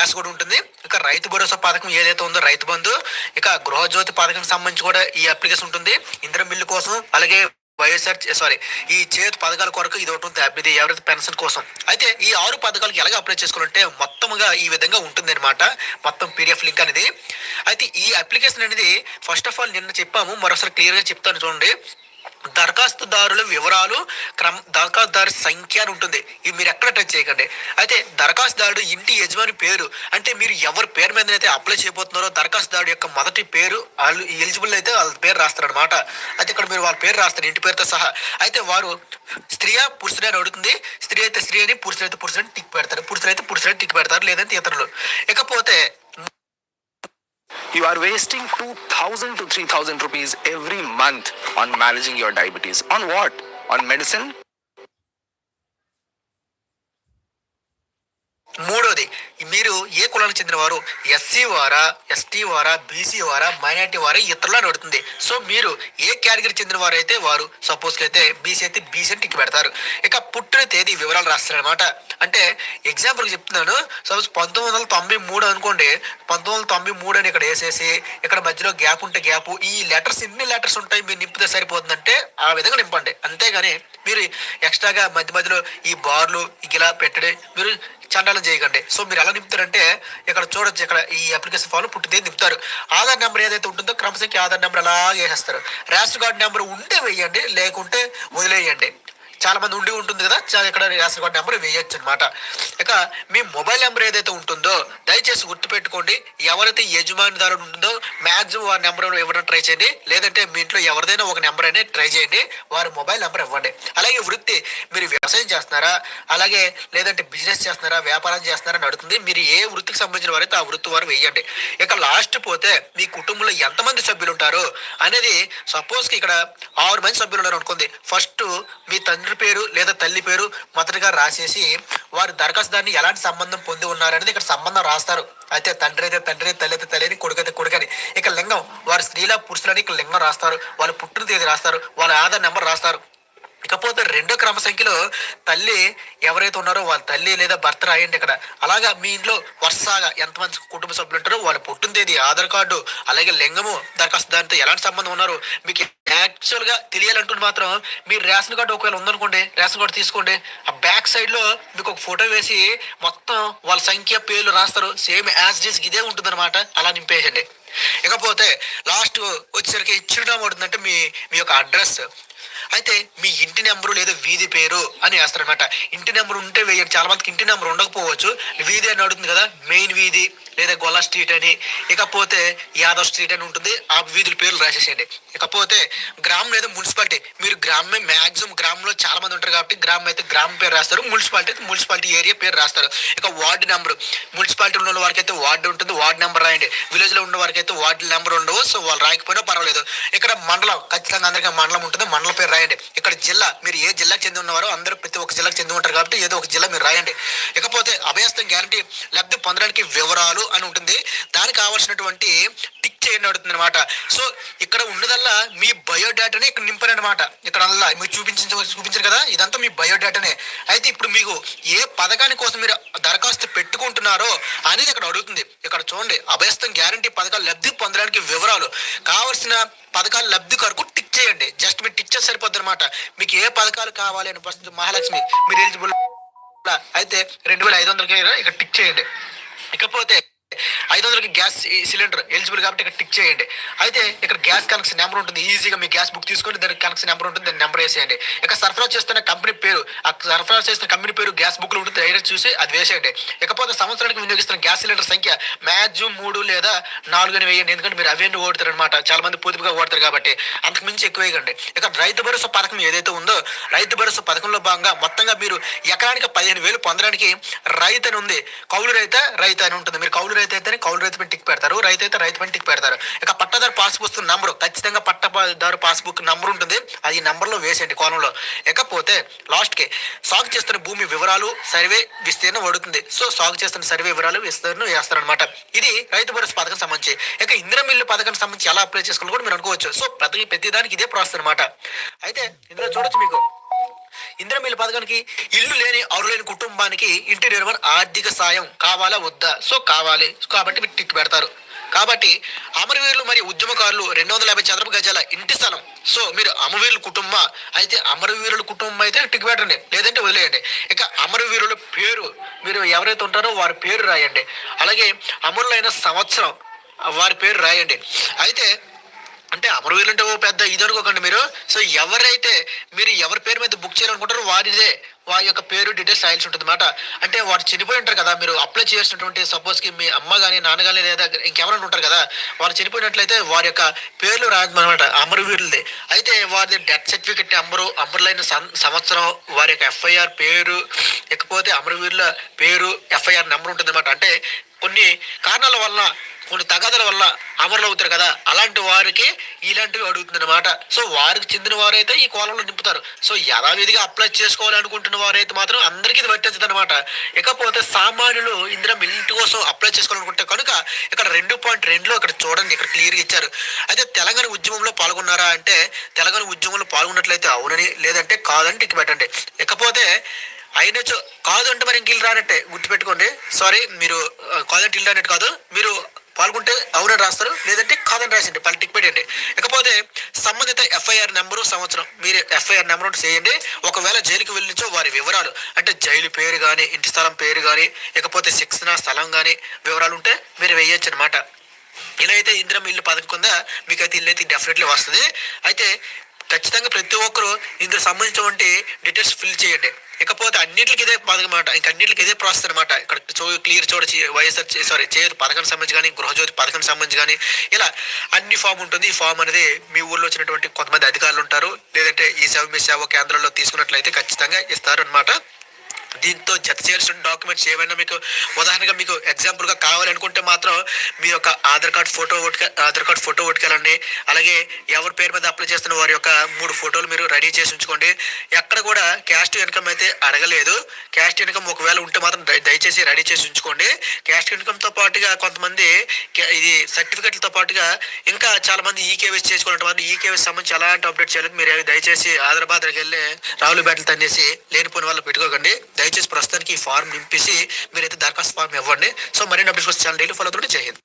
Gas కూడా ఉంటుంది. ఇక రైతు భరోసా పథకం ఏదైతే ఉందో రైతు బంధు ఇక గృహజ్యోతి పథకం సంబంధించి కూడా ఈ అప్లికేషన్ ఉంటుంది. ఇంద్ర బిల్లు కోసం అలాగే వైఎస్ఆర్ సారీ ఈ చేతి పథకాల కొరకు ఇది ఒకటి ఉంది. ఇది ఎవరైతే పెన్షన్ కోసం. అయితే ఈ ఆరు పథకాలకు ఎలాగ అప్లై చేసుకోవాలంటే మొత్తంగా ఈ విధంగా ఉంటుంది అనమాట మొత్తం పీడిఎఫ్ లింక్ అనేది. అయితే ఈ అప్లికేషన్ అనేది ఫస్ట్ ఆఫ్ ఆల్ నిన్న చెప్పాము. మరోసారి క్లియర్గా చెప్తాను చూడండి. దరఖాస్తుదారుల వివరాలు క్రమ దరఖాస్తుదారు సంఖ్య అని ఉంటుంది. ఇవి మీరు ఎక్కడ టచ్ చేయకండి. అయితే దరఖాస్తుదారుడు ఇంటి యజమాని పేరు అంటే మీరు ఎవరి పేరు మీద అయితే అప్లై చేయబోతున్నారో దరఖాస్తుదారుడు యొక్క మొదటి పేరు వాళ్ళు ఎలిజిబుల్ అయితే వాళ్ళ పేరు రాస్తారనమాట అయితే ఇక్కడ మీరు వాళ్ళ పేరు రాస్తారు ఇంటి పేరుతో సహా. అయితే వారు స్త్రీయా పురుషుడే అని అడుగుతుంది. స్త్రీ అయితే స్త్రీ అని పురుషుడు అయితే పురుషుడు అని టిక్ పెడతారు. పురుషుడు అయితే పురుషుడు టిక్ పెడతారు లేదంటే ఇతరులు. ఇకపోతే You are wasting 2000 to 3000 rupees every month on managing your diabetes. On what? On medicine? మూడోది మీరు ఏ కులానికి చెందినవారు ఎస్సీ వారా ఎస్టీ వారా బీసీ వారా మైనార్టీ వారా ఇతరులు నడుతుంది సో మీరు ఏ కేటగిరీ చెందిన వారు అయితే వారు సపోజ్ అయితే బీసీ అయితే బీసీ అని టిక్ పెడతారు ఇక పుట్టిన తేదీ వివరాలు రాస్తారనమాట అంటే ఎగ్జాంపుల్కి చెప్తున్నాను. సపోజ్ పంతొమ్మిది వందల తొంభై మూడు అనుకోండి. పంతొమ్మిది వందల తొంభై మూడు అని ఇక్కడ వేసేసి ఇక్కడ మధ్యలో గ్యాప్ ఉంటే గ్యాప్ ఈ లెటర్స్ ఎన్ని లెటర్స్ ఉంటాయి మీరు నింపితే సరిపోతుందంటే ఆ విధంగా నింపండి. అంతేగాని మీరు ఎక్స్ట్రాగా మధ్య మధ్యలో ఈ బార్లు ఇలా పెట్టడే మీరు చండాలం చేయకండి. సో మీరు ఎలా నింపుతారంటే ఇక్కడ చూడొచ్చు ఇక్కడ ఈ అప్లికేషన్ ఫామ్ పుట్టితే నింపుతారు. ఆధార్ నెంబర్ ఏదైతే ఉంటుందో క్రమసంఖ్య ఆధార్ నెంబర్ అలా వేసేస్తారు. రేషన్ కార్డు నెంబర్ ఉంటే వేయండి లేకుంటే వదిలేయండి. చాలా మంది ఉండి ఉంటుంది కదా చాలా ఇక్కడ రేషన్ కార్డు నెంబర్ వేయచ్చు అనమాట ఇక మీ మొబైల్ నెంబర్ ఏదైతే ఉంటుందో దయచేసి గుర్తుపెట్టుకోండి ఎవరైతే యజమానిదారుడు ఉంటుందో మ్యాక్సిమం వారి నెంబర్ ఇవ్వడం ట్రై చేయండి. లేదంటే మీ ఇంట్లో ఎవరిదైనా ఒక నెంబర్ అనేది ట్రై చేయండి. వారి మొబైల్ నెంబర్ ఇవ్వండి. అలాగే వృత్తి మీరు వ్యవసాయం చేస్తున్నారా? అలాగే లేదంటే బిజినెస్ చేస్తున్నారా? వ్యాపారం చేస్తున్నారా నడుతుంది మీరు ఏ వృత్తికి సంబంధించిన వారైతే ఆ వృత్తి వారు వేయండి. ఇక లాస్ట్ పోతే మీ కుటుంబంలో ఎంతమంది సభ్యులు ఉంటారు అనేది సపోజ్కి ఇక్కడ ఆరు మంది సభ్యులు ఉన్నారు అనుకుంది ఫస్ట్ మీ తండ్రి పేరు లేదా తల్లి పేరు మొదటగా రాసేసి వారి దరఖాస్తుదారుని ఎలాంటి సంబంధం పొంది ఉన్నారనేది ఇక్కడ సంబంధం రాస్తారు. అయితే తండ్రి అయితే తండ్రి తల్లి అయితే తల్లి అని కొడుకు అయితే కొడుకని ఇక లింగం వారి స్త్రీల పురుషులని ఇక్కడ లింగం రాస్తారు. వాళ్ళ పుట్టిన తేదీ రాస్తారు. వాళ్ళ ఆధార్ నెంబర్ రాస్తారు. ఇకపోతే రెండో క్రమ సంఖ్యలో తల్లి ఎవరైతే ఉన్నారో వాళ్ళ తల్లి లేదా భర్త రాయండి ఇక్కడ. అలాగా మీ ఇంట్లో వరుసగా ఎంతమంది కుటుంబ సభ్యులు ఉంటారో వాళ్ళ పుట్టిన తేదీ ఆధార్ కార్డు అలాగే లింగము దరఖాస్తు దానితో ఎలాంటి సంబంధం ఉన్నారు? మీకు యాక్చువల్గా తెలియాలంటుంది మాత్రం మీరు రేషన్ కార్డు ఒకవేళ ఉందనుకోండి రేషన్ కార్డు తీసుకోండి ఆ బ్యాక్ సైడ్లో మీకు ఒక ఫోటో వేసి మొత్తం వాళ్ళ సంఖ్య పేర్లు రాస్తారు. సేమ్ యాజ్ డీస్ ఇదే ఉంటుందన్నమాట. అలా నింపేయండి. ఇకపోతే లాస్ట్ వచ్చేసరికి చిరునామా ఉంటుందంటే మీ మీ యొక్క అడ్రస్ అయితే మీ ఇంటి నెంబరు లేదా వీధి పేరు అని వేస్తారనమాట ఇంటి నెంబర్ ఉంటే వేయండి. చాలా మందికి ఇంటి నెంబర్ ఉండకపోవచ్చు. వీధి అని అడుగుతుంది కదా మెయిన్ వీధి. లేదా గొల్ల స్ట్రీట్ అని ఇకపోతే యాదవ్ స్ట్రీట్ అని ఉంటుంది. ఆ వీధుల పేర్లు రాసేసేయండి. ఇకపోతే గ్రామం లేదా మున్సిపాలిటీ. మీరు గ్రామమే మ్యాక్సిమం గ్రామంలో చాలా మంది ఉంటారు కాబట్టి గ్రామం అయితే గ్రామం పేరు రాస్తారు. మున్సిపాలిటీ అయితే మున్సిపాలిటీ ఏరియా పేరు రాస్తారు. ఇక వార్డు నెంబర్. మున్సిపాలిటీలో ఉన్న వారికి అయితే వార్డు ఉంటుంది. వార్డు నెంబర్ రాయండి. విలేజ్లో ఉన్న వారికి అయితే వార్డు నెంబర్ ఉండవు. సో వాళ్ళు రాయకపోయినా పర్వాలేదు. ఇక్కడ మండలం ఖచ్చితంగా అందరికీ మండలం ఉంటుంది. మండలం పేరు రాయండి. ఇక్కడ జిల్లా మీరు ఏ జిల్లాకు చెంది ఉన్నవారో అందరూ ప్రతి ఒక్క జిల్లాకు చెంది ఉంటారు కాబట్టి ఏదో ఒక జిల్లా మీరు రాయండి. ఇకపోతే అభయస్థం గ్యారంటీ. లబ్ధి పొందడానికి వివరాలు అని ఉంటుంది. దానికి కావాల్సినటువంటి టిక్ చేయండి అడుగుతుంది అనమాట సో ఇక్కడ ఉన్నదల్లా మీ బయోడేటాని ఇక్కడ నింపారు అనమాట ఇక్కడ అల్లా మీరు చూపించ చూపించారు కదా ఇదంతా మీ బయోడేటానే. అయితే ఇప్పుడు మీకు ఏ పథకాని కోసం మీరు దరఖాస్తు పెట్టుకుంటున్నారో అనేది ఇక్కడ అడుగుతుంది. ఇక్కడ చూడండి అభయస్థం గ్యారంటీ పథకాలు లబ్ధి పొందడానికి వివరాలు. కావాల్సిన పథకాలు లబ్ధి కొరకు టిక్ చేయండి. జస్ట్ మీరు టిక్ చేసి సరిపోద్ది అనమాట మీకు ఏ పథకాలు కావాలి అని ప్రస్తుతం మహాలక్ష్మి మీరు ఎలిజిబుల్ అయితే రెండు వేల ఐదు వందలకి ఇక్కడ టిక్ చేయండి. ఇకపోతే ఐదు వందలకి గ్యాస్ సిలిండర్ ఎలిజిబుల్ కాబట్టి ఇక్కడ టిక్ చేయండి. అయితే ఇక్కడ గ్యాస్ కనెక్షన్ నెంబర్ ఉంటుంది. ఈజీగా మీ గ్యాస్ బుక్ తీసుకొని దానికి కనెక్షన్ నెంబర్ ఉంటుంది. దాని నెంబర్ వేసేయండి. ఇక సరఫరా చేస్తున్న కంపెనీ పేరు ఆ సరఫరా చేస్తున్న కంపెనీ పేరు గ్యాస్ బుక్లు ఉంటుంది. డైరెక్ట్ చూసి అది వేసేయండి. ఇకపోతే సంవత్సరానికి వినియోగిస్తున్న గ్యాస్ సిలిండర్ సంఖ్య మ్యాక్సిమం మూడు లేదా నాలుగు అని వేయండి. ఎందుకంటే మీరు అవన్నీ ఓడతారు అనమాట చాలా మంది పొదుపుగా ఓడతారు కాబట్టి అంతకు మించి ఎక్కువ వేయకండి. ఇక రైతు భరోసా పథకం ఏదైతే ఉందో రైతు భరోసా పథకంలో భాగంగా మొత్తంగా మీరు ఎకరానికి పదిహేను వేలు పొందడానికి రైతు అని ఉంది. కౌలు రైతు రైతు అని ఉంటుంది. మీరు కౌలు రైతు అయితే కౌలు రైతు పైన టిక్ పెడతారు రైతు అయితే రైతు పైన టిక్ పెడతారు. ఇక పట్టదారు పాస్ పుస్తకం నంబరు ఖచ్చితంగా పట్టదారు పాస్బుక్ నంబర్ ఉంటుంది. అది నంబర్లో వేసేయండి కోణంలో ఇకపోతే లాస్ట్కి సాగు చేస్తున్న భూమి వివరాలు సర్వే విస్తీర్ణం అడుగుతుంది సో సాగు చేస్తున్న సర్వే వివరాలు విస్తీర్ణం వేస్తారనమాట ఇది రైతు భరోసా పథకం సంబంధించి. ఇక ఇందిరా మిల్లు పథకానికి సంబంధించి ఎలా అప్లై చేసుకోవాలి కూడా మీరు అనుకోవచ్చు. సో ప్రతి ప్రతి దానికి ఇదే ప్రాసెస్ అనమాట అయితే ఇందులో చూడొచ్చు మీకు. ఇందిరా పథకానికి ఇల్లు లేని అరులేని కుటుంబానికి ఇంటి నిర్మాణ ఆర్థిక సాయం కావాలా వద్దా? సో కావాలి. కాబట్టి టిక్ పెడతారు. కాబట్టి అమరవీరులు మరియు ఉద్యమకారులు రెండు వందల యాభై చదరపు గజాల ఇంటి స్థలం. సో మీరు అమరవీరుల కుటుంబం అయితే అమరవీరుల కుటుంబం అయితే టిక్ పెట్టండి. లేదంటే వదిలేయండి. ఇక అమరవీరుల పేరు మీరు ఎవరైతే ఉంటారో వారి పేరు రాయండి. అలాగే అమరులైన సంవత్సరం వారి పేరు రాయండి. అయితే అంటే అమరవీరులు అంటే ఓ పెద్ద ఇది అనుకోకండి మీరు. సో ఎవరైతే మీరు ఎవరి పేరు మీద బుక్ చేయాలనుకుంటారో వారిదే వారి యొక్క పేరు డీటెయిల్స్ రాయాల్సి ఉంటుంది అనమాట అంటే వారు చనిపోయి ఉంటారు కదా మీరు అప్లై చేసినటువంటి సపోజ్కి మీ అమ్మ కానీ నాన్న కానీ లేదా ఇంకెవరైనా ఉంటారు కదా వారు చనిపోయినట్లయితే వారి యొక్క పేర్లు రాదనమాట అమరవీరులది అయితే వారి డెత్ సర్టిఫికెట్ అమరు అమరులైన సం- సంవత్సరం వారి యొక్క ఎఫ్ఐఆర్ పేరు ఇకపోతే అమరవీరుల పేరు ఎఫ్ఐఆర్ నెంబర్ ఉంటుంది అనమాట అంటే కొన్ని కారణాల వల్ల కొన్ని తగాదల వల్ల అమరులు అవుతారు కదా అలాంటి వారికి ఇలాంటివి అడుగుతుందన్నమాట. సో వారికి చెందిన వారైతే ఈ కోలంలో నింపుతారు. సో యథావిధిగా అప్లై చేసుకోవాలనుకుంటున్న వారైతే మాత్రం అందరికీ ఇది వర్తించదు అనమాట ఇకపోతే సామాన్యులు ఇందులో ఇంటి కోసం అప్లై చేసుకోవాలనుకుంటే కనుక ఇక్కడ రెండు పాయింట్ రెండులో ఇక్కడ చూడండి ఇక్కడ క్లియర్గా ఇచ్చారు. అయితే తెలంగాణ ఉద్యమంలో పాల్గొన్నారా అంటే తెలంగాణ ఉద్యమంలో పాల్గొన్నట్లయితే అవునని లేదంటే కాదని టిక్ పెట్టండి. ఇకపోతే అయినచో కాదు అంటే మరి ఇంక ఇల్లు రానట్టే గుర్తుపెట్టుకోండి. సారీ మీరు కాదంటే ఇల్లు రానట్టు కాదు మీరు పాల్గొంటే అవునని రాస్తారు? లేదంటే కాదని రాసిండి పలు టిక్ పెట్టండి ఇకపోతే సంబంధిత ఎఫ్ఐఆర్ నెంబరు సంవత్సరం మీరు ఎఫ్ఐఆర్ నెంబర్ ఒకటి చేయండి. ఒకవేళ జైలుకి వెళ్ళించో వారి వివరాలు. అంటే జైలు పేరు కానీ ఇంటి స్థలం పేరు కానీ ఇకపోతే శిక్షణ స్థలం కానీ వివరాలు ఉంటే మీరు వేయొచ్చు అనమాట ఇలా అయితే ఇంద్రం ఇల్లు పథకం కింద మీకు అయితే ఇల్లు అయితే డెఫినెట్లీ వస్తుంది. అయితే ఖచ్చితంగా ప్రతి ఒక్కరు ఇందులో సంబంధించినటువంటి డీటెయిల్స్ ఫిల్ చేయండి. ఇకపోతే అన్నింటికి ఇదే పథకం అనమాట ఇంక అన్నింటికి ఇదే ప్రాసెస్ అనమాట ఇక్కడ చూ క్లియర్ చూడొచ్చు వైఎస్ఆర్ సారీ చేయదు పథకానికి సంబంధించి కానీ గృహజ్యోతి పథకానికి సంబంధించి కానీ ఇలా అన్ని ఫామ్ ఉంటుంది. ఈ ఫామ్ అనేది మీ ఊర్లో వచ్చినటువంటి కొంతమంది అధికారులు ఉంటారు. లేదంటే ఈ సేవ మీ సేవ కేంద్రాల్లో తీసుకున్నట్లయితే ఖచ్చితంగా ఇస్తారు అనమాట దీంతో జత చేయాల్సిన డాక్యుమెంట్స్ ఏమైనా మీకు ఉదాహరణగా మీకు ఎగ్జాంపుల్గా కావాలనుకుంటే మాత్రం మీ యొక్క ఆధార్ కార్డ్ ఫోటో ఒకటి ఆధార్ కార్డ్ ఫోటో ఒకటికెళ్ళండి అలాగే ఎవరి పేరు మీద అప్లై చేస్తున్న వారి యొక్క మూడు ఫోటోలు మీరు రెడీ చేసి ఉంచుకోండి. ఎక్కడ కూడా క్యాస్ట్ ఇన్కమ్ అయితే అడగలేదు. క్యాస్ట్ ఇన్కమ్ ఒకవేళ ఉంటే మాత్రం దయ- దయచేసి రెడీ చేసి ఉంచుకోండి. క్యాస్ట్ ఇన్కమ్తో పాటుగా కొంతమంది ఇది సర్టిఫికెట్లతో పాటుగా ఇంకా చాలామంది ఈకేవీస్ ఈకేవైసీ చేసుకోవాలంటే ఈకేవీస్ సంబంధించి ఎలాంటి అప్డేట్ చేయలేదు మీరు దయచేసి హైదరాబాద్కి వెళ్ళి రావులు బ్యాటలు తన్నేసి లేనిపోయిన వాళ్ళు పెట్టుకోకండి. దయచేసి ప్రస్తుతానికి ఈ ఫార్మ్ నింపేసి మీరైతే దరఖాస్తు ఫార్మ్ ఇవ్వండి. సో మరిన్ని అప్డేట్స్ ఛానల్ డైలీ ఫాలో అవుతుంటే హింద్.